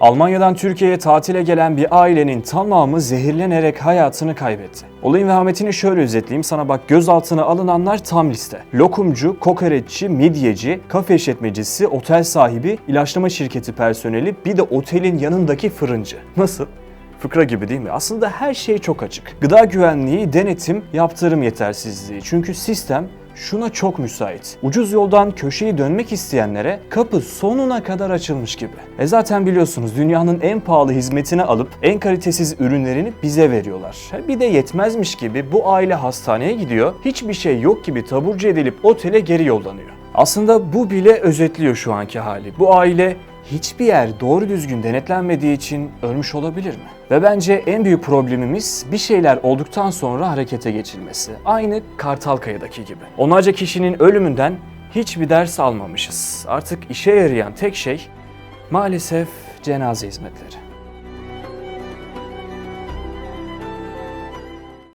Almanya'dan Türkiye'ye tatile gelen bir ailenin tamamı zehirlenerek hayatını kaybetti. Olayın vehametini şöyle özetleyeyim sana bak gözaltına alınanlar tam liste. Lokumcu, kokoreççi, midyeci, kafe işletmecisi, otel sahibi, ilaçlama şirketi personeli bir de otelin yanındaki fırıncı. Nasıl? Fıkra gibi değil mi? Aslında her şey çok açık. Gıda güvenliği, denetim, yaptırım yetersizliği. Çünkü sistem şuna çok müsait. Ucuz yoldan köşeyi dönmek isteyenlere kapı sonuna kadar açılmış gibi. E zaten biliyorsunuz dünyanın en pahalı hizmetini alıp en kalitesiz ürünlerini bize veriyorlar. Ha Bir de yetmezmiş gibi bu aile hastaneye gidiyor, hiçbir şey yok gibi taburcu edilip otele geri yollanıyor. Aslında bu bile özetliyor şu anki hali. Bu aile hiçbir yer doğru düzgün denetlenmediği için ölmüş olabilir mi? Ve bence en büyük problemimiz bir şeyler olduktan sonra harekete geçilmesi. Aynı Kartalkaya'daki gibi. Onlarca kişinin ölümünden hiçbir ders almamışız. Artık işe yarayan tek şey maalesef cenaze hizmetleri.